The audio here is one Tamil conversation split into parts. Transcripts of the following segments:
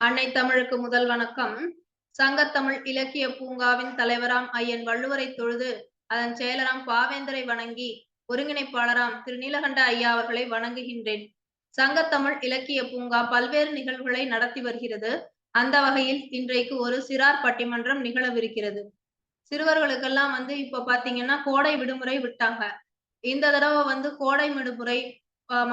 அன்னை தமிழுக்கு முதல் வணக்கம். சங்கத்தமிழ் இலக்கிய பூங்காவின் தலைவராம் ஐயன் வள்ளுவரை தொழுது அதன் செயலராம் பாவேந்தரை வணங்கி ஒருங்கிணைப்பாளராம் திரு நீலகண்ட ஐயா அவர்களை வணங்குகின்றேன். சங்கத்தமிழ் இலக்கிய பூங்கா பல்வேறு நிகழ்வுகளை நடத்தி வருகிறது. அந்த வகையில் இன்றைக்கு ஒரு சிறார் பட்டிமன்றம் நிகழவிருக்கிறது. சிறுவர்களுக்கெல்லாம் வந்து இப்ப பாத்தீங்கன்னா கோடை விடுமுறை விட்டாங்க. இந்த தடவை வந்து கோடை விடுமுறை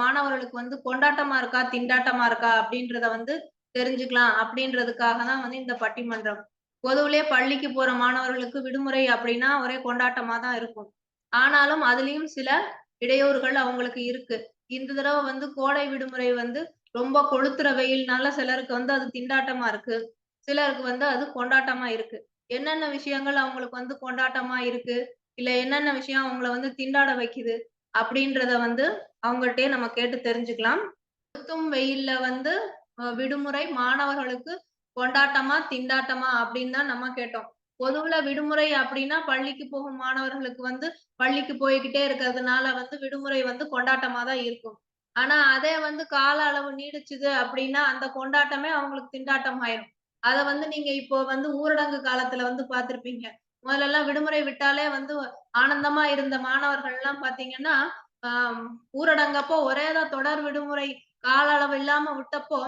மாணவர்களுக்கு வந்து கொண்டாட்டமா இருக்கா திண்டாட்டமா இருக்கா அப்படின்றத வந்து தெரிஞ்சுக்கலாம் அப்படின்றதுக்காக தான் வந்து இந்த பட்டிமன்றம். பொதுவிலே பள்ளிக்கு போற மாணவர்களுக்கு விடுமுறை அப்படின்னா ஒரே கொண்டாட்டமா தான் இருக்கும். ஆனாலும் அதுலயும் சில இடையூறுகள் அவங்களுக்கு இருக்கு. இந்த தடவை வந்து கோடை விடுமுறை வந்து ரொம்ப கொளுத்துற வெயில்னால சிலருக்கு வந்து அது திண்டாட்டமா இருக்கு. சிலருக்கு வந்து அது கொண்டாட்டமா இருக்கு. என்னென்ன விஷயங்கள் அவங்களுக்கு வந்து கொண்டாட்டமா இருக்கு? இல்ல என்னென்ன விஷயம் அவங்கள வந்து திண்டாட வைக்குது? அப்படின்றத வந்து அவங்கள்ட்டயே நம்ம கேட்டு தெரிஞ்சுக்கலாம். கொளுத்தும் வெயில்ல வந்து விடுமுறை மாணவர்களுக்கு கொண்டாட்டமா திண்டாட்டமா அப்படின்னு தான் நம்ம கேட்டோம். பொதுவுல விடுமுறை அப்படின்னா பள்ளிக்கு போகும் மாணவர்களுக்கு வந்து பள்ளிக்கு போய்கிட்டே இருக்கிறதுனால வந்து விடுமுறை வந்து கொண்டாட்டமா தான் இருக்கும். ஆனா அதே வந்து கால அளவு நீடிச்சுது அப்படின்னா அந்த கொண்டாட்டமே அவங்களுக்கு திண்டாட்டம் ஆயிரும். அத வந்து நீங்க இப்போ வந்து ஊரடங்கு காலத்துல வந்து பாத்திருப்பீங்க முதல்ல எல்லாம் விடுமுறை விட்டாலே வந்து ஆனந்தமா இருந்த மாணவர்கள் எல்லாம் பாத்தீங்கன்னா ஆஹ் ஊரடங்கப்போ ஒரேதான் தொடர் விடுமுறை கால அளவு இல்லாம விட்டப்போ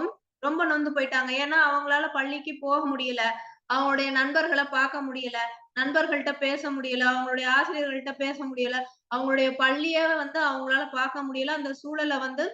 ரொம்ப நொந்து போயிட்டாங்க. ஏன்னா அவங்களால பள்ளிக்கு போக முடியல. அவங்களுடைய நண்பர்களை பார்க்க முடியல. நண்பர்கள்ட்ட பேச முடியல. அவங்களுடைய ஆசிரியர்கள்ட்ட பேச முடியல. அவங்களுடைய பள்ளிய வந்து அவங்களால பார்க்க முடியல. அந்த சூழலை வந்து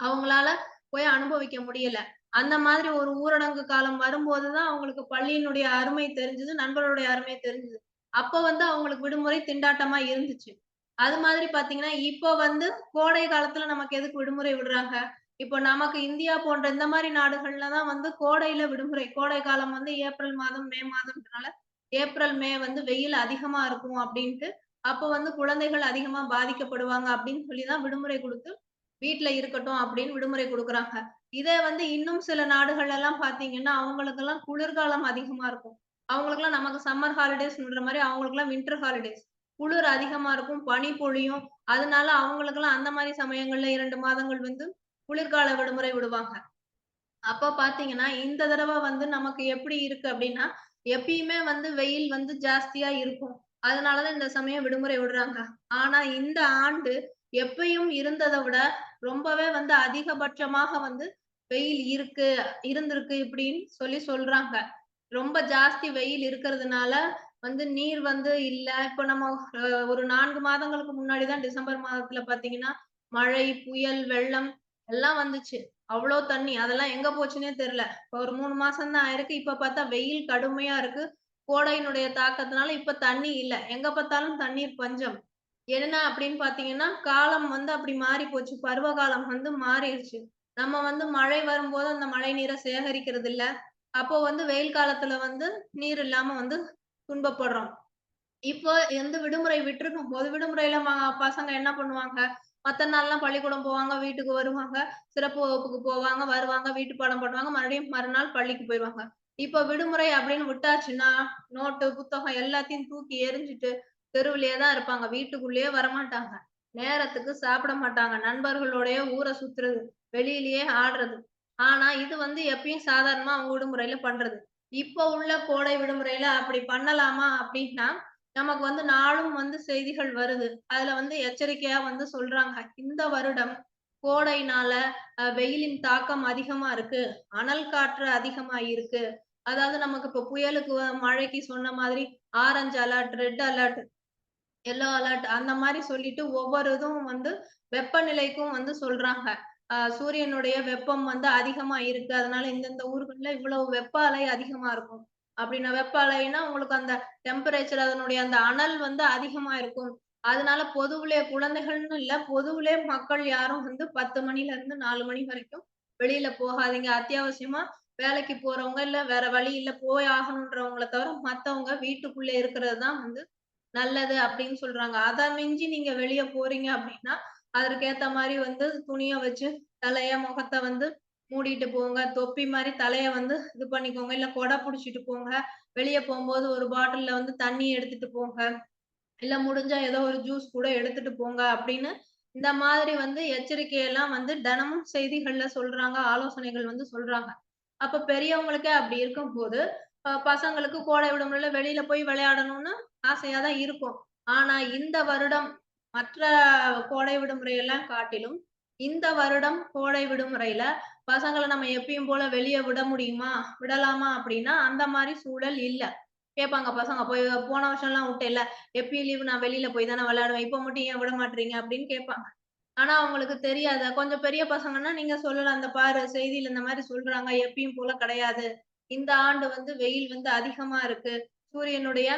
அவங்களால போய் அனுபவிக்க முடியல. அந்த மாதிரி ஒரு ஊரடங்கு காலம் வரும்போதுதான் அவங்களுக்கு பள்ளியினுடைய அருமை தெரிஞ்சது நண்பர்களுடைய அருமை தெரிஞ்சது. அப்ப வந்து அவங்களுக்கு விடுமுறை திண்டாட்டமா இருந்துச்சு. அது மாதிரி பாத்தீங்கன்னா இப்ப வந்து கோடை காலத்துல நமக்கு எதுக்கு விடுமுறை விடுறாங்க? இப்போ நமக்கு இந்தியா போன்ற இந்த மாதிரி நாடுகள்ல தான் வந்து கோடையில விடுமுறை கோடை காலம் வந்து ஏப்ரல் மாதம் மே மாதம்ன்றனால ஏப்ரல் மே வந்து வெயில் அதிகமா இருக்கும் அப்படின்ட்டு அப்போ வந்து குழந்தைகள் அதிகமா பாதிக்கப்படுவாங்க அப்படின்னு சொல்லிதான் விடுமுறை கொடுத்து வீட்டுல இருக்கட்டும் அப்படின்னு விடுமுறை கொடுக்குறாங்க. இதே வந்து இன்னும் சில நாடுகள் எல்லாம் பாத்தீங்கன்னா அவங்களுக்கு எல்லாம் குளிர்காலம் அதிகமா இருக்கும். அவங்களுக்கு எல்லாம் நமக்கு சம்மர் ஹாலிடேஸ்ன்ற மாதிரி அவங்களுக்கு எல்லாம் வின்டர் ஹாலிடேஸ் குளிர் அதிகமா இருக்கும் பனி பொழியும். அதனால அவங்களுக்கு எல்லாம் அந்த மாதிரி சமயங்கள்ல இரண்டு மாதங்கள் வந்து குளிர்கால விடுமுறை விடுவாங்க. அப்ப பாத்தீங்கன்னா இந்த தடவை வந்து நமக்கு எப்படி இருக்கு அப்படின்னா எப்பயுமே வந்து வெயில் வந்து ஜாஸ்தியா இருக்கும். அதனாலதான் இந்த சமயம் விடுமுறை விடுறாங்க. ஆனா இந்த ஆண்டு எப்பயும் இருந்ததை விட ரொம்பவே வந்து அதிகபட்சமாக வந்து வெயில் இருக்கு இருந்திருக்கு இப்படின்னு சொல்லி சொல்றாங்க. ரொம்ப ஜாஸ்தி வெயில் இருக்கிறதுனால வந்து நீர் வந்து இல்ல. இப்ப நம்ம ஒரு நான்கு மாதங்களுக்கு முன்னாடிதான் டிசம்பர் மாதத்துல பாத்தீங்கன்னா மழை புயல் வெள்ளம் எல்லாம் வந்துச்சு. அவ்வளோ தண்ணி. அதெல்லாம் எங்க போச்சுன்னே தெரியல. இப்ப ஒரு மூணு மாசம் தான் ஆயிருக்கு. இப்ப பார்த்தா வெயில் கடுமையா இருக்கு. கோடையினுடைய தாக்கத்தினால இப்ப தண்ணி இல்ல. எங்க பார்த்தாலும் தண்ணீர் பஞ்சம். என்ன அப்படின்னு பாத்தீங்கன்னா காலம் வந்து அப்படி மாறி போச்சு. பருவ காலம் வந்து மாறிடுச்சு. நம்ம வந்து மழை வரும்போது அந்த மழை நீரை சேகரிக்கிறது இல்ல. அப்போ வந்து வெயில் காலத்துல வந்து நீர் இல்லாம வந்து துன்பப்படுறோம். இப்போ எந்த விடுமுறை விட்டுருக்கும் போது விடுமுறையில பசங்க என்ன பண்ணுவாங்க? மத்த நாள்லாம் பள்ளிக்கூடம் போவாங்க வீட்டுக்கு வருவாங்க சிறப்பு வகுப்புக்கு போவாங்க வருவாங்க வீட்டு பாடம் பண்ணுவாங்க மறுபடியும் மறுநாள் பள்ளிக்கு போயிடுவாங்க. இப்ப விடுமுறை அப்படின்னு விட்டாச்சுன்னா நோட்டு புத்தகம் எல்லாத்தையும் தூக்கி எரிஞ்சிட்டு தெருவிலேயே தான் இருப்பாங்க. வீட்டுக்குள்ளேயே வரமாட்டாங்க. நேரத்துக்கு சாப்பிட மாட்டாங்க. நண்பர்களோடய ஊரை சுத்துறது வெளியிலயே ஆடுறது. ஆனா இது வந்து எப்பயும் சாதாரணமா அவங்க விடுமுறையில பண்றது. இப்ப உள்ள கோடை விடுமுறையில அப்படி பண்ணலாமா அப்படின்னா நமக்கு வந்து நாளும் வந்து செய்திகள் வருது. அதுல வந்து எச்சரிக்கையா வந்து சொல்றாங்க. இந்த வருடம் கோடைனால வெயிலின் தாக்கம் அதிகமா இருக்கு. அனல் காற்று அதிகமா இருக்கு. அதாவது நமக்கு இப்ப புயலுக்கு மழைக்கு சொன்ன மாதிரி orange alert red alert yellow alert அந்த மாதிரி சொல்லிட்டு ஒவ்வொரு இதுவும் வந்து வெப்பநிலைக்கும் வந்து சொல்றாங்க. சூரியனுடைய வெப்பம் வந்து அதிகமா இருக்கு. அதனால இந்தந்த ஊர்கள்ல இவ்வளவு வெப்ப அலை அதிகமா இருக்கும். அப்படின்னா வெப்ப அலைன்னா உங்களுக்கு அந்த டெம்பரேச்சர் அதனுடைய அந்த அனல் வந்து அதிகமா இருக்கும். அதனால பொதுவுலே குழந்தைகள்னு இல்ல பொதுவுலே மக்கள் யாரும் வந்து பத்து மணில இருந்து நாலு மணி வரைக்கும் வெளியில போகாதீங்க. அத்தியாவசியமா வேலைக்கு போறவங்க இல்ல வேற வழி இல்ல போய் ஆகணும்ன்றவங்கள தவிர மத்தவங்க வீட்டுக்குள்ளே இருக்கிறது தான் வந்து நல்லது அப்படின்னு சொல்றாங்க. அதை மிஞ்சி நீங்க வெளியே போறீங்க அப்படின்னா அதற்கேத்த மாதிரி வந்து துணியை வச்சு தலைய முகத்தை வந்து மூடிட்டு போங்க. தொப்பி மாதிரி தலைய வந்து இது பண்ணிக்கோங்க. இல்ல கொடை புடிச்சிட்டு போங்க. வெளியே போகும்போது ஒரு பாட்டில்ல வந்து தண்ணி எடுத்துட்டு போங்க. இல்ல முடிஞ்சா ஏதோ ஒரு ஜூஸ் கூட எடுத்துட்டு போங்க அப்படின்னு இந்த மாதிரி வந்து எச்சரிக்கையெல்லாம் வந்து தினமும் செய்திகள்ல சொல்றாங்க ஆலோசனைகள் வந்து சொல்றாங்க. அப்ப பெரியவங்களுக்கே அப்படி இருக்கும் போது பசங்களுக்கு கோடை விடுமுறையில வெளியில போய் விளையாடணும்னு ஆசையா தான் இருக்கும். ஆனா இந்த வருடம் மற்ற கோடை விடுமுறையெல்லாம் காட்டிலும், இந்த வருடம் கோடை விடுமுறையில பசங்களை நம்ம எப்பயும் போல வெளியே விட முடியுமா? விடலாமா? அப்படின்னா, அந்த மாதிரி சூழல் இல்ல. கேட்பாங்க பசங்க. போய் போன வருஷம்லாம் விட்டேல்ல, எப்பயும் லீவு நான் வெளியில போய் தானே விளையாடுவேன். இப்ப மட்டும் ஏன் விட மாட்றீங்க? அப்படின்னு கேட்பாங்க. ஆனா அவங்களுக்கு தெரியாத கொஞ்சம் பெரிய பசங்கன்னா நீங்க சொல்லலாம். அந்த பாரு செய்தியில இந்த மாதிரி சொல்றாங்க. எப்பயும் போல கிடையாது. இந்த ஆண்டு வந்து வெயில் வந்து அதிகமா இருக்கு. சூரியனுடைய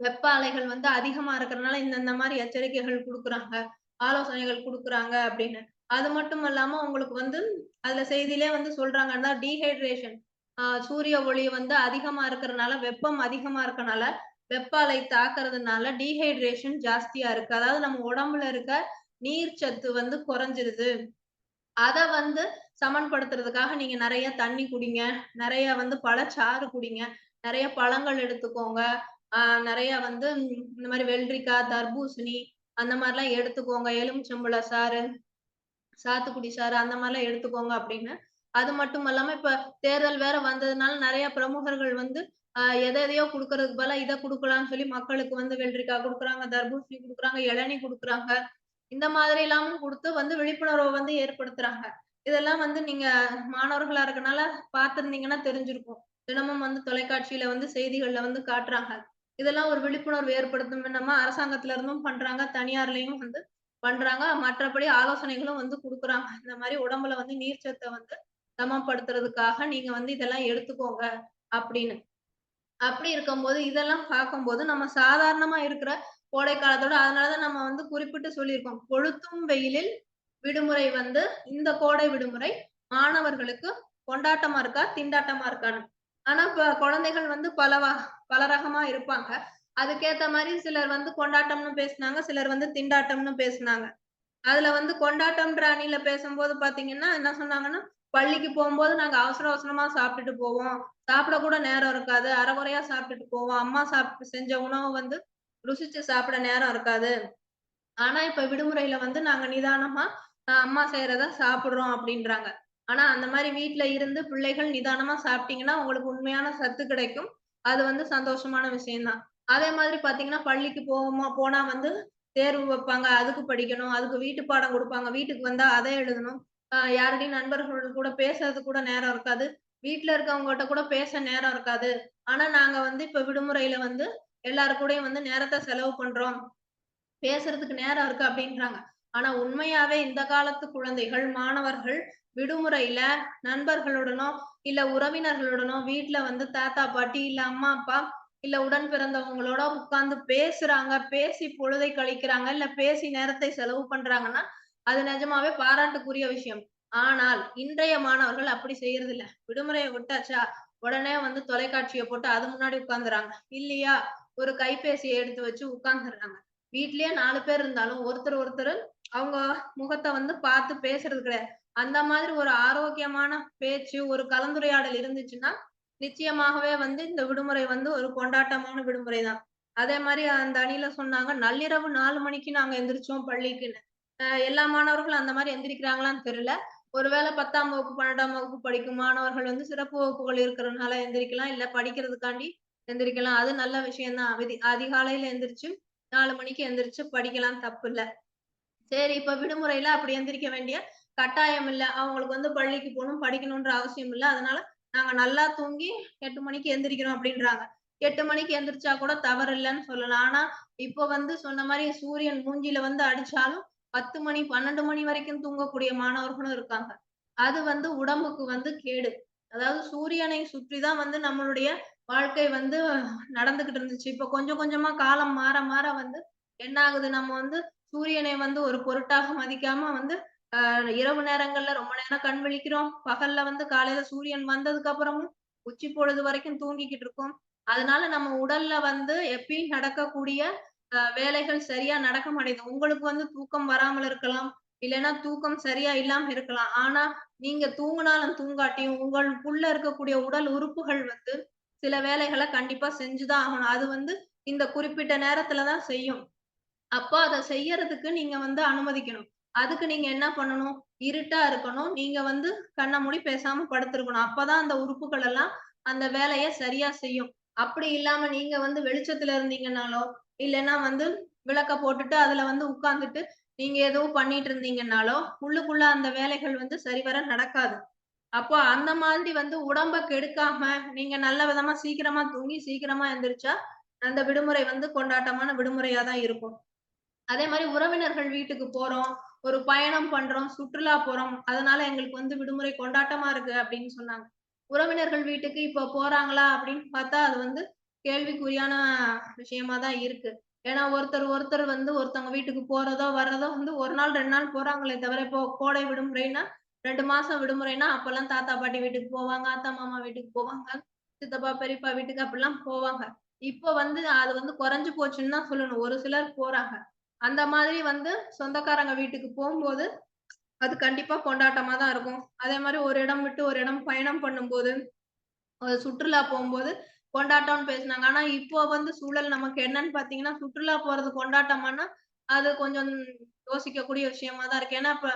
வெப்ப அலைகள் வந்து அதிகமா இருக்கிறதுனால இந்த மாதிரி எச்சரிக்கைகள் கொடுக்குறாங்க ஆலோசனைகள் கொடுக்குறாங்க அப்படின்னு. அது மட்டும் இல்லாம உங்களுக்கு வந்து அதுல செய்தியிலே வந்து சொல்றாங்க. டீஹைட்ரேஷன் சூரிய ஒளி வந்து அதிகமா இருக்கிறதுனால வெப்பம் அதிகமா இருக்கனால, வெப்ப அலை தாக்குறதுனால டீஹைட்ரேஷன் ஜாஸ்தியா இருக்கு. அதாவது நம்ம உடம்புல இருக்க நீர் சத்து வந்து குறைஞ்சிருது. அத வந்து சமன்படுத்துறதுக்காக நீங்க நிறைய தண்ணி குடிங்க. நிறைய வந்து பழச்சாறு குடிங்க. நிறைய பழங்கள் எடுத்துக்கோங்க. ஆஹ் நிறைய வந்து இந்த மாதிரி வெள்ளரிக்காய், தர்பூசணி அந்த மாதிரிலாம் எடுத்துக்கோங்க. எலுமிச்சம்பழ சாறு, சாத்துக்குடி சாறு அந்த மாதிரிலாம் எடுத்துக்கோங்க அப்படின்னு. அது மட்டும் இல்லாம இப்ப தேர்தல் வேற வந்ததுனால நிறைய பிரமுகர்கள் வந்து ஆஹ் எத எதையோ கொடுக்கறதுக்கு பதிலா இதை கொடுக்கலாம்னு சொல்லி மக்களுக்கு வந்து வெள்ளரிக்காய் கொடுக்குறாங்க தர்பூசணி கொடுக்குறாங்க இளநீ கொடுக்குறாங்க இந்த மாதிரி எல்லாமும் கொடுத்து வந்து விழிப்புணர்வை வந்து ஏற்படுத்துறாங்க. இதெல்லாம் வந்து நீங்க மாணவர்களா இருக்கனால பார்த்திருந்தீங்கன்னா தெரிஞ்சிருக்கும். தினமும் வந்து தொலைக்காட்சியில வந்து செய்திகள்ல வந்து காட்டுறாங்க. இதெல்லாம் ஒரு விழிப்புணர்வு ஏற்படுத்தும் நம்ம அரசாங்கத்துல இருந்தும் பண்றாங்க. தனியார்லயும் வந்து பண்றாங்க. மற்றபடி ஆலோசனைகளும் வந்து குடுக்குறாங்க. இந்த மாதிரி உடம்புல வந்து நீர் வந்து சமப்படுத்துறதுக்காக நீங்க வந்து இதெல்லாம் எடுத்துக்கோங்க அப்படின்னு. அப்படி இருக்கும்போது, இதெல்லாம் பார்க்கும்போது நம்ம சாதாரணமா இருக்கிற கோடை காலத்தோட அதனாலதான் நம்ம வந்து குறிப்பிட்டு சொல்லியிருக்கோம். கொளுத்தும் வெயிலில் விடுமுறை வந்து இந்த கோடை விடுமுறை மாணவர்களுக்கு கொண்டாட்டமா இருக்கா? திண்டாட்டமா இருக்கான்னு. ஆனா, குழந்தைகள் வந்து பல பல ரகமா இருப்பாங்க. அதுக்கேத்த மாதிரி சிலர் வந்து கொண்டாட்டம்னு பேசுனாங்க. சிலர் வந்து திண்டாட்டம்னு பேசுனாங்க. அதுல வந்து கொண்டாட்டம்ன்ற அணியில பேசும்போது பாத்தீங்கன்னா என்ன சொன்னாங்கன்னா, "பள்ளிக்கு போகும்போது நாங்க அவசர அவசரமா சாப்பிட்டுட்டு போவோம். சாப்பிட கூட நேரம் இருக்காது. அரைகுறையா சாப்பிட்டுட்டு போவோம். அம்மா சாப்பிட்டு செஞ்ச உணவு வந்து ருசிச்சு சாப்பிட நேரம் இருக்காது. ஆனா, இப்ப விடுமுறையில வந்து நாங்க நிதானமா அம்மா செய்றத சாப்பிடுறோம்" அப்படின்றாங்க. ஆனா, அந்த மாதிரி வீட்டுல இருந்து பிள்ளைகள் நிதானமா சாப்பிட்டீங்கன்னா, உங்களுக்கு உண்மையான சத்து கிடைக்கும். அது வந்து சந்தோஷமான விஷயம் தான். அதே மாதிரி பார்த்தீங்கன்னா, பள்ளிக்கு போவோமா போனா வந்து தேர்வு வைப்பாங்க. அதுக்கு படிக்கணும். அதுக்கு வீட்டு பாடம் கொடுப்பாங்க வீட்டுக்கு வந்தா அதை எழுதணும். அ யாருடையும் நண்பர்கள் கூட பேசுறதுக்கு கூட நேரம் இருக்காது. வீட்டுல இருக்கவங்ககிட்ட கூட பேச நேரம் இருக்காது. ஆனா, நாங்க வந்து இப்ப விடுமுறையில வந்து எல்லார் கூடயும் வந்து நேரத்தை செலவு பண்றோம். பேசுறதுக்கு நேரம் இருக்கு அப்படின்றாங்க. ஆனா உண்மையாவே இந்த காலத்து குழந்தைகள், மாணவர்கள் விடுமுறையில நண்பர்களுடனோ, இல்ல உறவினர்களுடனோ வீட்டுல வந்து தாத்தா, பாட்டி, இல்ல அம்மா, அப்பா, இல்ல உடன் பிறந்தவங்களோட உட்கார்ந்து பேசுறாங்க, பேசி பொழுதை கழிக்கிறாங்க, இல்ல பேசி நேரத்தை செலவு பண்றாங்கன்னா, அது நிஜமாவே பாராட்டுக்குரிய விஷயம். ஆனால் இன்றைய மாணவர்கள் அப்படி செய்யறது இல்ல விடுமுறையை விட்டாச்சா, உடனே வந்து தொலைக்காட்சியை போட்டு அது முன்னாடி உட்கார்ந்துறாங்க. இல்லையா, ஒரு கைபேசியை எடுத்து வச்சு உட்கார்ந்துடுறாங்க. வீட்லயே நாலு பேர் இருந்தாலும் ஒருத்தர் ஒருத்தர் அவங்க முகத்தை வந்து பார்த்து பேசுறது கிடையாது. அந்த மாதிரி ஒரு ஆரோக்கியமான பேச்சு, ஒரு கலந்துரையாடல் இருந்துச்சுன்னா, நிச்சயமாகவே வந்து இந்த விடுமுறை வந்து ஒரு கொண்டாட்டமான விடுமுறை தான். அதே மாதிரி அந்த அணியில சொன்னாங்க, நள்ளிரவு நாலு மணிக்கு நாங்க எந்திரிச்சோம் பள்ளிக்குன்னு. எல்லா மாணவர்களும் அந்த மாதிரி எந்திரிக்கிறாங்களான்னு தெரியல. ஒருவேளை பத்தாம் வகுப்பு, 12ஆம் வகுப்பு படிக்கும் மாணவர்கள் வந்து சிறப்பு வகுப்புகள் இருக்கிறனால எந்திரிக்கலாம். இல்ல படிக்கிறதுக்காண்டி எந்திரிக்கலாம். அது நல்ல விஷயம் தான். விதி அதிகாலையில எந்திரிச்சு நாலு மணிக்கு எந்திரிச்சு படிக்கலாம் தப்பில்ல. சரி இப்ப விடுமுறையில அப்படி எந்திரிக்க வேண்டிய கட்டாயம் இல்ல. அவங்களுக்கு வந்து பள்ளிக்கு போகணும் படிக்கணுன்ற அவசியம் இல்லை அதனால நாங்க நல்லா தூங்கி எட்டு மணிக்கு எந்திரிக்கிறோம் அப்படின்றாங்க. எட்டு மணிக்கு எந்திரிச்சா கூட தவறு இல்லைன்னு சொல்லலாம். ஆனா, இப்ப வந்து சொன்ன மாதிரி சூரியன் மூஞ்சில வந்து அடிச்சாலும் 10 மணி, 12 மணி வரைக்கும் தூங்கக்கூடிய மாணவர்களும் இருக்காங்க. அது வந்து உடம்புக்கு வந்து கேடு. அதாவது சூரியனை சுற்றி தான் வந்து நம்மளுடைய வாழ்க்கை வந்து நடந்துகிட்டு இருந்துச்சு. இப்ப கொஞ்சம் கொஞ்சமா காலம் மாற மாற வந்து என்ன ஆகுது, நம்ம வந்து சூரியனை வந்து ஒரு பொருட்டாக மதிக்காம வந்து இரவு நேரங்கள்ல ரொம்ப நேரம் கண் விழிக்கிறோம். பகல்ல வந்து காலையில சூரியன் வந்ததுக்கு அப்புறமும் உச்சி பொழுது வரைக்கும் தூங்கிக்கிட்டு இருக்கோம். அதனால நம்ம உடல்ல வந்து எப்பயும் நடக்கக்கூடிய வேலைகள் சரியா நடக்க மாட்டேங்குது. உங்களுக்கு வந்து தூக்கம் வராமல் இருக்கலாம். இல்லைன்னா தூக்கம் சரியா இல்லாம இருக்கலாம். ஆனா, நீங்க தூங்கினாலும் தூங்காட்டியும் உங்களுக்குள்ள இருக்கக்கூடிய உடல் உறுப்புகள் வந்து சில வேலைகளை கண்டிப்பா செஞ்சுதான் ஆகணும். அது வந்து இந்த குறிப்பிட்ட நேரத்துலதான் செய்யும். அப்ப அத செய்யறதுக்கு நீங்க வந்து அனுமதிக்கணும். அதுக்கு நீங்க என்ன பண்ணணும்? இருட்டா இருக்கணும். நீங்க வந்து கண்ண மூடி பேசாம படுத்திருக்கணும். அப்பதான் அந்த உறுப்புகள் எல்லாம் அந்த வேலைய சரியா செய்யும். அப்படி இல்லாம நீங்க வந்து வெளிச்சத்துல இருந்தீங்கன்னாலோ, இல்லைன்னா வந்து விளக்க போட்டுட்டு அதுல வந்து உட்கார்ந்துட்டு நீங்க ஏதோ பண்ணிட்டு இருந்தீங்கன்னாலோ, உள்ளுக்குள்ள அந்த வேலைகள் வந்து சரிவர நடக்காது. அப்போ அந்த மாதிரி வந்து உடம்ப கெடுக்காம, நீங்க நல்ல விதமா சீக்கிரமா தூங்கி, சீக்கிரமா எந்திரிச்சா, அந்த விடுமுறை வந்து கொண்டாட்டமான விடுமுறையா தான் இருக்கும். அதே மாதிரி உறவினர்கள் வீட்டுக்கு போறோம், ஒரு பயணம் பண்றோம், சுற்றுலா போறோம். அதனால எங்களுக்கு வந்து விடுமுறை கொண்டாட்டமா இருக்கு அப்படின்னு சொன்னாங்க. உறவினர்கள் வீட்டுக்கு இப்போ போறாங்களா அப்படின்னு பார்த்தா, அது வந்து கேள்விக்குறியான விஷயமா தான் இருக்கு. ஏன்னா ஒருத்தர், ஒருத்தர் வந்து ஒருத்தவங்க வீட்டுக்கு போறதோ, வர்றதோ வந்து ஒரு நாள், ரெண்டு நாள் போறாங்களே தவிர, இப்போ கோடை விடுமுறைன்னா ரெண்டு மாசம் விடுமுறைன்னா, அப்பெல்லாம் தாத்தா, பாட்டி வீட்டுக்கு போவாங்க, அத்தா மாமா வீட்டுக்கு போவாங்க, சித்தப்பா, பெரியப்பா வீட்டுக்கு அப்படிலாம் போவாங்க. இப்போ வந்து அது வந்து குறைஞ்சு போச்சுன்னு தான் சொல்லணும். ஒரு சிலர் போறாங்க. அந்த மாதிரி வந்து சொந்தக்காரங்க வீட்டுக்கு போகும்போது அது கண்டிப்பா கொண்டாட்டமா தான் இருக்கும். அதே மாதிரி ஒரு இடம் விட்டு ஒரு இடம் பயணம் பண்ணும்போது, சுற்றுலா போகும்போது கொண்டாட்டம்னு பேசினாங்க ஆனா இப்போ வந்து சூழல் நமக்கு என்னன்னு பார்த்தீங்கன்னா, சுற்றுலா போறது கொண்டாட்டமானா அது கொஞ்சம் யோசிக்கக்கூடிய விஷயமா தான் இருக்கு. ஏன்னா இப்ப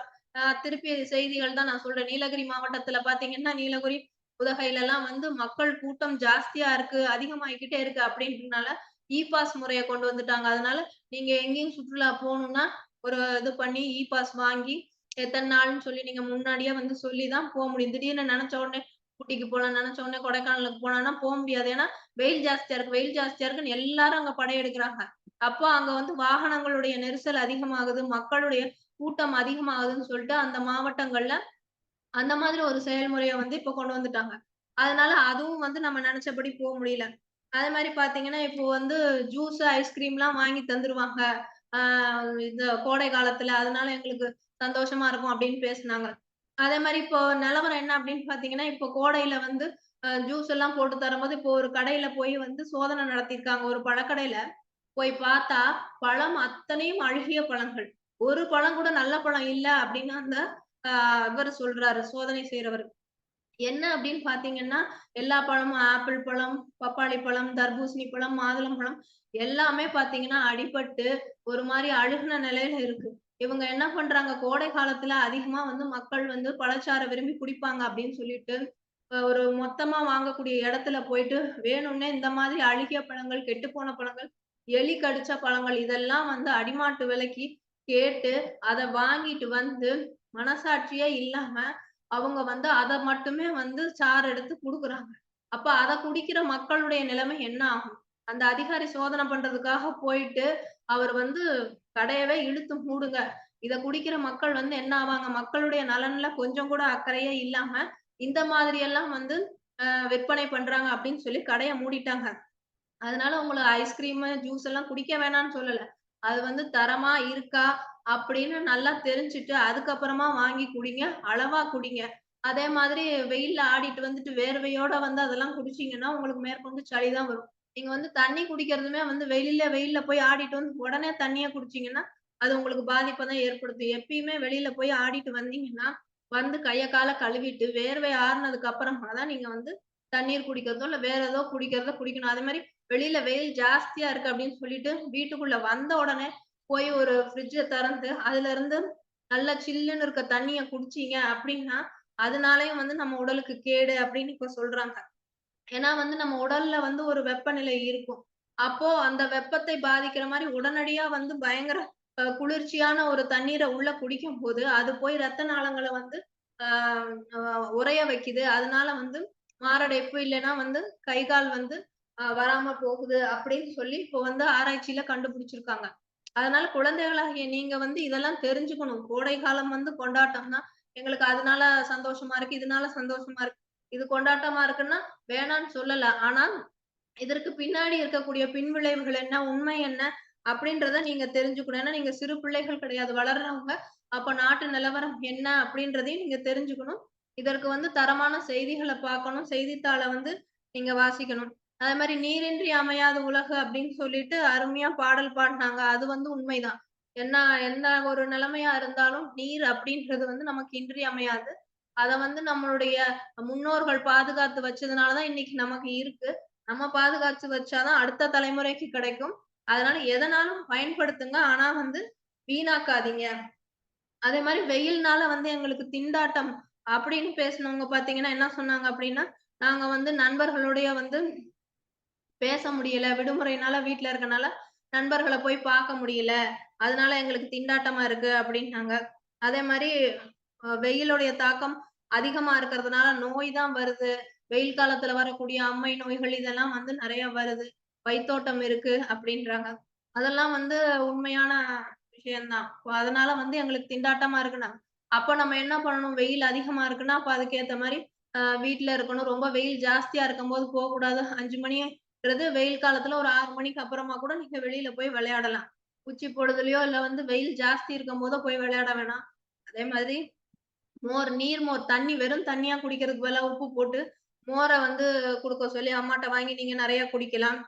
திருப்பி செய்திகள் தான் நான் சொல்றேன். நீலகிரி மாவட்டத்துல பாத்தீங்கன்னா நீலகிரி, உதகையிலலாம் வந்து மக்கள் கூட்டம் ஜாஸ்தியா இருக்கு, அதிகமாயிக்கிட்டே இருக்கு அப்படின்றனால, இ பாஸ் முறையை கொண்டு வந்துட்டாங்க. அதனால நீங்க எங்கேயும் சுற்றுலா போகணும்னா ஒரு இது பண்ணி இ பாஸ் வாங்கி, எத்தனை நாள்னு சொல்லி நீங்க முன்னாடியே வந்து சொல்லி தான் முடியும். திடீர்னு நினைச்ச உடனே ஊட்டிக்கு போலாம், நினைச்ச உடனே கொடைக்கானலுக்கு போனான்னா போக முடியாது. ஏன்னா, வெயில் ஜாஸ்தியா இருக்கு, வெயில் ஜாஸ்தியா இருக்குன்னு எல்லாரும் அங்க படையெடுக்கிறாங்க அப்போ அங்க வந்து வாகனங்களுடைய நெரிசல் அதிகமாகுது, மக்களுடைய கூட்டம் அதிகமாகுதுன்னு சொல்லிட்டு அந்த மாவட்டங்கள்ல அந்த மாதிரி ஒரு செயல்முறையை வந்து இப்ப கொண்டு வந்துட்டாங்க. அதனால அதுவும் வந்து நம்ம நினைச்சபடி போக முடியல. அதே மாதிரி பாத்தீங்கன்னா இப்போ வந்து ஜூஸ், ஐஸ்கிரீம்லாம் வாங்கி தந்துருவாங்க. ஆஹ் இந்த கோடை காலத்துல. அதனால எங்களுக்கு சந்தோஷமா இருக்கும் அப்படின்னு பேசுனாங்க. அதே மாதிரி இப்போ நிலவரம் என்ன அப்படின்னு பாத்தீங்கன்னா இப்போ கோடையில வந்து ஜூஸ் எல்லாம் போட்டு தரும்போது, இப்போ ஒரு கடையில போய் வந்து சோதனை நடத்தியிருக்காங்க. ஒரு பழக்கடையில. போய் பார்த்தா, பழம் அத்தனையும் அழுகிய பழங்கள். ஒரு பழம் கூட நல்ல பழம் இல்ல அப்படின்னு அந்த ஆ சொல்றாரு, சோதனை செய்யறவர் என்ன அப்படின்னு பார்த்தீங்கன்னா, எல்லா பழமும் ஆப்பிள் பழம், பப்பாளி பழம், தர்பூசணி பழம், மாதுளம் பழம் எல்லாமே பாத்தீங்கன்னா அடிபட்டு ஒரு மாதிரி அழுகுன நிலையில இருக்கு. இவங்க என்ன பண்றாங்க, கோடை காலத்துல அதிகமா வந்து மக்கள் வந்து பழச்சார விரும்பி குடிப்பாங்க அப்படின்னு சொல்லிட்டு, ஒரு மொத்தமா வாங்கக்கூடிய இடத்துல போயிட்டு வேணும்னே இந்த மாதிரி அழுகிய பழங்கள், கெட்டுப்போன பழங்கள், எலி கடிச்ச பழங்கள் இதெல்லாம் வந்து அடிமாட்டு விலைக்கு கேட்டு, அதை வாங்கிட்டு வந்து மனசாட்சியே இல்லாம அவங்க வந்து அதை மட்டுமே வந்து சாறு எடுத்து குடுக்குறாங்க. அப்ப அதை குடிக்கிற மக்களுடைய நிலைமை என்ன ஆகும்? அந்த அதிகாரி சோதனை பண்றதுக்காக போயிட்டு, அவர் வந்து கடையவே இழுத்து மூடுங்க. இத குடிக்கிற மக்கள் வந்து என்ன ஆவாங்க? மக்களுடைய நலன்ல கொஞ்சம் கூட அக்கறையே இல்லாம, இந்த மாதிரி எல்லாம் வந்து விற்பனை பண்றாங்க அப்படின்னு சொல்லி கடையை மூடிட்டாங்க. அதனால உங்களுக்கு ஐஸ்கிரீம் ஜூஸ் எல்லாம் குடிக்க வேணான்னு சொல்லல. அது வந்து தரமா இருக்கா? அப்படின்னு நல்லா தெரிஞ்சுட்டு, அதுக்கப்புறமா வாங்கி குடிங்க. அளவா குடிங்க. அதே மாதிரி வெயில்ல ஆடிட்டு வந்துட்டு வேர்வையோட வந்து அதெல்லாம் குடிச்சிங்கன்னா உங்களுக்கு மேற்கொண்டு சளி தான் வரும். நீங்க வந்து தண்ணி குடிக்கிறதுமே வந்து வெளியில வெயில்ல போய் ஆடிட்டு வந்து உடனே தண்ணிய குடிச்சிங்கன்னா அது உங்களுக்கு பாதிப்பை தான் ஏற்படுத்தும். எப்பயுமே வெளியில போய் ஆடிட்டு வந்தீங்கன்னா, வந்து கைய கால கழுவிட்டு வேர்வை ஆறுனதுக்கு அப்புறமா தான் நீங்க வந்து தண்ணீர் குடிக்கிறதோ, இல்ல வேற ஏதோ குடிக்கிறதோ குடிக்கணும். அதே மாதிரி வெளியில வெயில் ஜாஸ்தியா இருக்கு அப்படின்னு சொல்லிட்டு, வீட்டுக்குள்ள வந்த உடனே போய் ஒரு ஃப்ரிட்ஜ திறந்து, அதுல இருந்து நல்லா சில்லுன்னு இருக்க தண்ணிய குடிச்சீங்க அப்படின்னா, அதனாலயும் வந்து நம்ம உடலுக்கு கேடு அப்படின்னு இப்ப சொல்றாங்க. ஏன்னா வந்து நம்ம உடல்ல வந்து ஒரு வெப்பநிலை இருக்கும். அப்போ அந்த வெப்பத்தை பாதிக்கிற மாதிரி உடனடியா வந்து பயங்கர குளிர்ச்சியான ஒரு தண்ணீரை உள்ள குடிக்கும் போது அது போய் ரத்த நாளங்கள வந்து ஆஹ் உறைய வைக்குது. அதனால வந்து மாரடைப்பு இல்லைன்னா வந்து கை, கால் வந்து வராம போகுது அப்படின்னு சொல்லி இப்போ வந்து ஆராய்ச்சியில கண்டுபிடிச்சிருக்காங்க. அதனால குழந்தைகளாகிய நீங்க வந்து இதெல்லாம் தெரிஞ்சுக்கணும். கோடை காலம் வந்து கொண்டாட்டம்னா, எங்களுக்கு அதனால சந்தோஷமா இருக்கு, இதனால சந்தோஷமா இருக்கு. இது கொண்டாட்டமா இருக்குன்னா, வேணாம்னு சொல்லல. ஆனா, இதற்கு பின்னாடி இருக்கக்கூடிய பின்விளைவுகள் என்ன? உண்மை என்ன? அப்படின்றத நீங்க தெரிஞ்சுக்கணும். ஏன்னா, நீங்க சிறு பிள்ளைகள் கிடையாது. வளர்றவங்க. அப்ப நாட்டு நிலவரம் என்ன? அப்படின்றதையும் நீங்க தெரிஞ்சுக்கணும். இதற்கு வந்து தரமான செய்திகளை பார்க்கணும். செய்தித்தாளை வந்து நீங்க வாசிக்கணும். அதே மாதிரி "நீரின்றி அமையாத உலகு" அப்படின்னு சொல்லிட்டு அருமையா பாடல் பாடினாங்க அது வந்து உண்மைதான். என்ன எந்த ஒரு நிலைமையா இருந்தாலும் நீர் அப்படின்றது வந்து நமக்கு இன்றி அமையாது அத வந்து நம்மளுடைய முன்னோர்கள் பாதுகாத்து வச்சதுனாலதான் இன்னைக்கு நமக்கு இருக்கு. நம்ம பாதுகாத்து வச்சாதான் அடுத்த தலைமுறைக்கு கிடைக்கும். அதனால எதனாலும் பயன்படுத்துங்க. ஆனா வந்து வீணாக்காதீங்க. அதே மாதிரி வெயில்னால வந்து எங்களுக்கு திண்டாட்டம் அப்படின்னு பேசினவங்க பாத்தீங்கன்னா என்ன சொன்னாங்க அப்படின்னா, நாங்க வந்து நண்பர்களுடைய வந்து பேச முடியல. விடுமுறைனால வீட்டுல இருக்கனால, நண்பர்களை போய் பார்க்க முடியல. அதனால எங்களுக்கு திண்டாட்டமா இருக்கு அப்படின்னாங்க அதே மாதிரி வெயிலுடைய தாக்கம் அதிகமா இருக்கிறதுனால நோய் தான் வருது. வெயில் காலத்துல வரக்கூடிய அம்மை நோய்கள் இதெல்லாம் வந்து நிறைய வருது. வைத்தோட்டம் இருக்கு அப்படின்றாங்க அதெல்லாம் வந்து உண்மையான விஷயம் தான். அதனால வந்து எங்களுக்கு திண்டாட்டமா இருக்குன்னா அப்ப நம்ம என்ன பண்ணணும்? வெயில் அதிகமா இருக்குன்னா, அப்ப அதுக்கேத்த மாதிரி வீட்டுல வீட்ல இருக்கணும். ரொம்ப வெயில் ஜாஸ்தியா இருக்கும்போது போக்கூடாது. 5 மணி வெயில் காலத்துல ஒரு ஆறு மணிக்கு அப்புறமா கூட நீங்க வெளியில போய் விளையாடலாம். உச்சி பொழுதுலயோ, இல்ல வந்து வெயில் ஜாஸ்தி இருக்கும்போதோ போய் விளையாட வேணாம். அதே மாதிரி மோர், நீர் மோர் தண்ணி வெறும் தண்ணியா குடிக்கிறதுக்கு பதிலாக உப்பு போட்டு, மோரை வந்து குடுக்க சொல்லி அம்மாட்ட வாங்கி நீங்க நிறைய குடிக்கலாம்.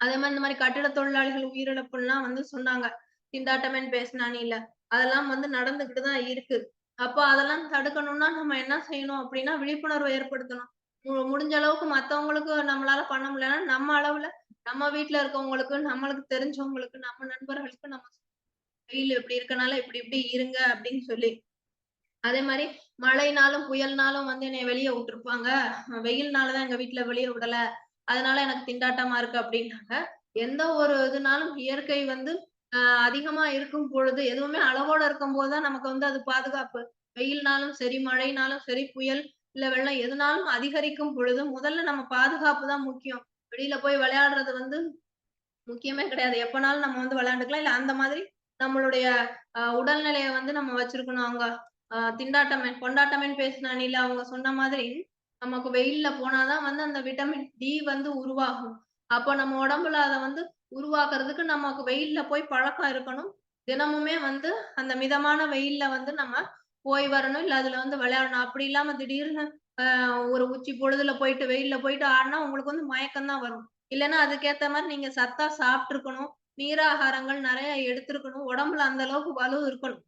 அதே மாதிரி இந்த மாதிரி கட்டிட தொழிலாளிகள் உயிரிழப்புலாம் வந்து சொன்னாங்க. திண்டாட்டமேன்னு பேசின இல்ல அதெல்லாம் வந்து நடந்துகிட்டு தான் இருக்கு. அப்போ அதெல்லாம் தடுக்கணும்னா நம்ம என்ன செய்யணும் அப்படின்னா விழிப்புணர்வு ஏற்படுத்தணும். மு முடிஞ்ச அளவுக்கு மத்தவங்களுக்கு நம்மளால பண்ண முடியலன்னா, நம்ம அளவுல நம்ம வீட்டுல இருக்கவங்களுக்கு, நம்மளுக்கு தெரிஞ்சவங்களுக்கு, நம்ம நண்பர்களுக்கு நம்ம வெயில் இப்படி இருக்கனால இப்படி இப்படி இருங்க அப்படின்னு சொல்லி. அதே மாதிரி மழைனாலும், புயல்னாலும் வந்து என்னை வெளியே விட்டுருப்பாங்க. வெயில்னால தான் எங்க வீட்டுல வெளியே விடல. அதனால எனக்கு திண்டாட்டமா இருக்கு அப்படின்னாங்க எந்த ஒரு இதுனாலும் இயற்கை வந்து அ அதிகமா இருக்கும் பொழுது, எதுவுமே அளவோட இருக்கும்போது தான் நமக்கு வந்து அது பாதுகாப்பு. வெயில்னாலும் சரி, மழைனாலும் சரி, புயல் இல்ல வெள்ளம் எதுனாலும் அதிகரிக்கும் பொழுது, முதல்ல நம்ம பாதுகாப்பு தான் முக்கியம். வெளியில போய் விளையாடுறது வந்து முக்கியமே கிடையாது. எப்பனாலும் நம்ம வந்து விளையாண்டுக்கலாம். இல்ல அந்த மாதிரி நம்மளுடைய உடல்நிலையை வந்து நம்ம வச்சிருக்கணும். அவங்க அ திண்டாட்டமே கொண்டாட்டமேன்னு பேசின அணில அவங்க சொன்ன மாதிரி, நமக்கு வெயில்ல போனாதான் வந்து அந்த விட்டமின் டி வந்து உருவாகும். அப்போ நம்ம உடம்புல அதை வந்து உருவாக்குறதுக்கு நமக்கு வெயில்ல போய் பழக்கம் இருக்கணும். தினமுமே வந்து அந்த மிதமான வெயில்ல வந்து நம்ம போய் வரணும். இல்ல அதுல வந்து விளையாடணும். அப்படி இல்லாம திடீர்னு ஒரு உச்சி பொழுதுல போயிட்டு வெயில்ல போயிட்டு ஆடினா உங்களுக்கு வந்து மயக்கம் தான் வரும். இல்லைன்னா அதுக்கேத்த மாதிரி நீங்க சத்தா சாப்பிட்டுருக்கணும் நீராகாரங்கள் நிறைய எடுத்திருக்கணும். உடம்புல அந்த அளவுக்கு வலு இருக்கணும்.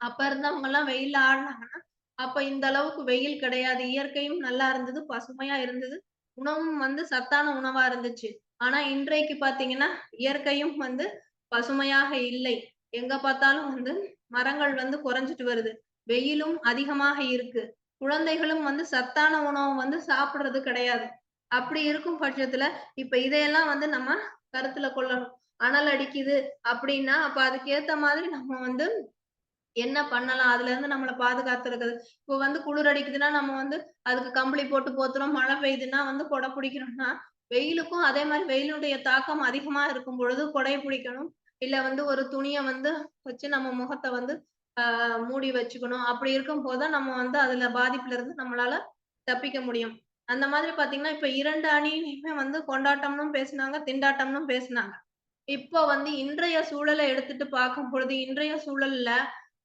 அப்ப இருந்தவங்கலாம் வெயில்ல ஆடுனாங்கன்னா, அப்ப இந்த அளவுக்கு வெயில் கிடையாது. இயற்கையும் நல்லா இருந்தது. பசுமையா இருந்தது. உணவும் வந்து சத்தான உணவா இருந்துச்சு. ஆனா இன்றைக்கு பாத்தீங்கன்னா இயற்கையும் வந்து பசுமையாக இல்லை. எங்க பார்த்தாலும் வந்து மரங்கள் வந்து குறைஞ்சிட்டு வருது. வெயிலும் அதிகமாக இருக்கு. குழந்தைகளும் வந்து சத்தான உணவு வந்து சாப்பிடுறது கிடையாது. அப்படி இருக்கும் பட்சத்துல, இப்ப இதையெல்லாம் வந்து நம்ம கருத்துல கொள்ளணும். அனல் அடிக்குது அப்படின்னா, அப்ப அதுக்கு ஏத்த மாதிரி நம்ம வந்து என்ன பண்ணலாம்? அதுல இருந்து நம்மள பாதுகாத்துருக்குது இப்போ வந்து குளிர் அடிக்குதுன்னா, நம்ம வந்து அதுக்கு கம்பளி போட்டு போத்துறோம். மழை பெய்யுதுன்னா வந்து கொடை பிடிக்கிறோம்னா, வெயிலுக்கும் அதே மாதிரி வெயிலுடைய தாக்கம் அதிகமா இருக்கும் பொழுது கொடை பிடிக்கணும். இல்ல வந்து ஒரு துணியை வந்து வச்சு நம்ம முகத்தை வந்து மூடி வச்சுக்கணும். அப்படி இருக்கும் தான் நம்ம வந்து அதுல பாதிப்புல இருந்து நம்மளால தப்பிக்க முடியும். அந்த மாதிரி பாத்தீங்கன்னா இப்ப இரண்டு அணியுமே வந்து கொண்டாட்டம்னும் பேசுனாங்க, திண்டாட்டம்னும் பேசுனாங்க. இப்போ வந்து இன்றைய சூழலை எடுத்துட்டு பார்க்கும் பொழுது, இன்றைய சூழல்ல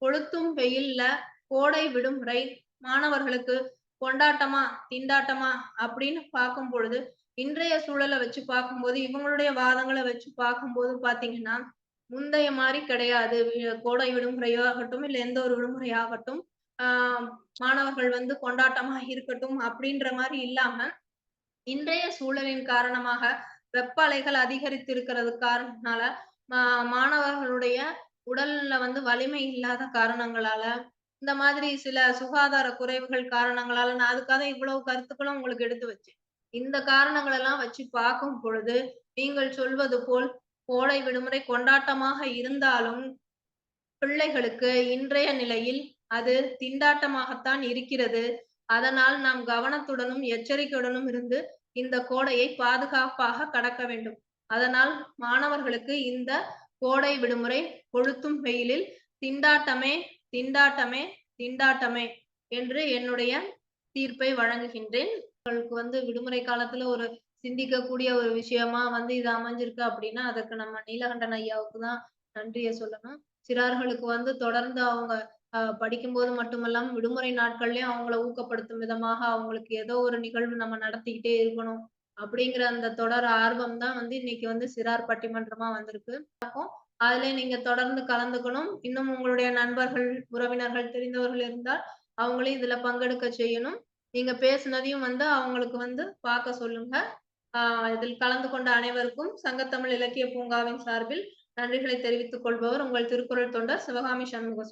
கொளுத்தும் வெயில்ல கோடை விடுமுறை மாணவர்களுக்கு கொண்டாட்டமா, திண்டாட்டமா அப்படின்னு பார்க்கும் பொழுது, இன்றைய சூழலை வச்சு பார்க்கும்போது, இவங்களுடைய வாதங்களை வச்சு பார்க்கும்போது பாத்தீங்கன்னா முந்தைய மாதிரி கிடையாது. கோடை விடுமுறையாகட்டும் இல்லை இல்ல எந்த ஒரு விடுமுறையாகட்டும் ஆஹ் மாணவர்கள் வந்து கொண்டாட்டமா இருக்கட்டும் அப்படின்ற மாதிரி இல்லாம, இன்றைய சூழலின் காரணமாக வெப்ப அலைகள் அதிகரித்து இருக்கிறது காரணத்தினால, மா மாணவர்களுடைய உடல்ல வந்து வலிமை இல்லாத காரணங்களால, இந்த மாதிரி சில சுகாதார குறைவுகள் காரணங்களால, நான் அதுக்காக இவ்வளவு கருத்துக்களும் உங்களுக்கு எடுத்து வச்சேன். இந்த காரணங்கள் எல்லாம் வச்சு பார்க்கும் பொழுது, நீங்கள் சொல்வது போல் கோடை விடுமுறை கொண்டாட்டமாக இருந்தாலும், பிள்ளைகளுக்கு இன்றைய நிலையில் அது திண்டாட்டமாகத்தான் இருக்கிறது. அதனால் நாம் கவனத்துடனும், எச்சரிக்கையுடனும் இருந்து இந்த கோடையை பாதுகாப்பாக கடக்க வேண்டும். அதனால் மாணவர்களுக்கு இந்த கோடை விடுமுறை கொளுத்தும் வெயிலில் திண்டாட்டமே, திண்டாட்டமே, திண்டாட்டமே என்று என்னுடைய தீர்ப்பை வழங்குகின்றேன். உங்களுக்கு வந்து விடுமுறை காலத்துல ஒரு சிந்திக்கக்கூடிய ஒரு விஷயமா வந்து இது அமைஞ்சிருக்கு அப்படின்னா, அதற்கு நம்ம நீலகண்டன் ஐயாவுக்கு தான் நன்றியை சொல்லணும். சிறார்களுக்கு வந்து தொடர்ந்து அவங்க படிக்கும்போது மட்டுமல்லாம, விடுமுறை நாட்கள்லயும் அவங்கள ஊக்கப்படுத்தும் விதமாக, அவங்களுக்கு ஏதோ ஒரு நிகழ்வு நம்ம நடத்திக்கிட்டே இருக்கணும். அப்படிங்கிற அந்த தொடர் ஆர்வம் தான் வந்து இன்னைக்கு வந்து சிறார் பட்டிமன்றமா வந்திருக்கு. அதுல நீங்க தொடர்ந்து கலந்துக்கணும். இன்னும் உங்களுடைய நண்பர்கள், உறவினர்கள், தெரிந்தவர்கள் இருந்தால், அவங்களையும் இதுல பங்கெடுக்க செய்யணும். நீங்க பேசுனதையும் வந்து அவங்களுக்கு வந்து பார்க்க சொல்லுங்க. இதில் கலந்து கொண்ட அனைவருக்கும் சங்கத்தமிழ் இலக்கிய பூங்காவின் சார்பில் நன்றிகளை தெரிவித்துக் கொள்பவர் உங்கள் திருக்குறள் தொண்டர் சிவகாமி சண்முக